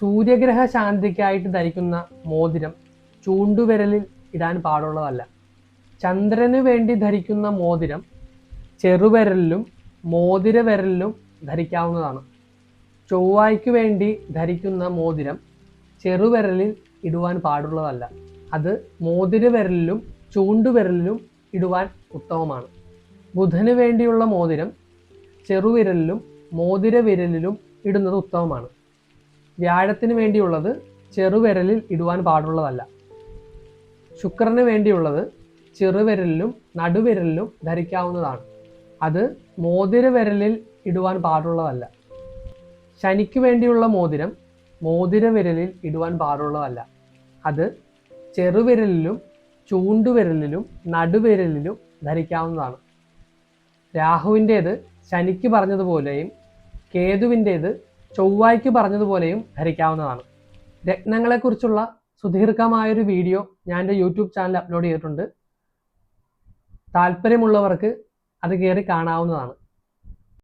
സൂര്യഗ്രഹ ശാന്തിക്കായിട്ട് ധരിക്കുന്ന മോതിരം ചൂണ്ടുവിരലിൽ ഇടാൻ പാടുള്ളതല്ല. ചന്ദ്രന് വേണ്ടി ധരിക്കുന്ന മോതിരം ചെറുവിരലിലും മോതിരവിരലിലും ധരിക്കാവുന്നതാണ്. ചൊവ്വായ്ക്ക് വേണ്ടി ധരിക്കുന്ന മോതിരം ചെറുവിരലിൽ ഇടുവാൻ പാടുള്ളതല്ല. അത് മോതിരവിരലിലും ചൂണ്ടുവിരലിലും ഇടുവാൻ ഉത്തമമാണ്. ബുധന് വേണ്ടിയുള്ള മോതിരം ചെറുവിരലിലും മോതിരവിരലിലും ഇടുന്നത് ഉത്തമമാണ്. വ്യാഴത്തിന് വേണ്ടിയുള്ളത് ചെറുവിരലിൽ ഇടുവാൻ പാടുള്ളതല്ല. ശുക്രന് വേണ്ടിയുള്ളത് ചെറുവിരലിലും നടുവിരലിലും ധരിക്കാവുന്നതാണ്. അത് മോതിരവിരലിൽ ഇടുവാൻ പാടുള്ളതല്ല. ശനിക്ക് വേണ്ടിയുള്ള മോതിരം മോതിരവിരലിൽ ഇടുവാൻ പാടുള്ളതല്ല. അത് ചെറുവിരലിലും ചൂണ്ടുവിരലിലും നടുവിരലിലും ധരിക്കാവുന്നതാണ്. രാഹുവിന്റേത് ശനിക്ക് പറഞ്ഞതുപോലെയും കേതുവിന്റേത് ചൊവ്വായ്ക്ക് പറഞ്ഞതുപോലെയും ധരിക്കാവുന്നതാണ്. രത്നങ്ങളെക്കുറിച്ചുള്ള സുദീർഘമായൊരു വീഡിയോ ഞാൻ എന്റെ യൂട്യൂബ് ചാനൽ അപ്ലോഡ് ചെയ്തിട്ടുണ്ട്. താല്പര്യമുള്ളവർക്ക് അത് കയറി കാണാവുന്നതാണ്.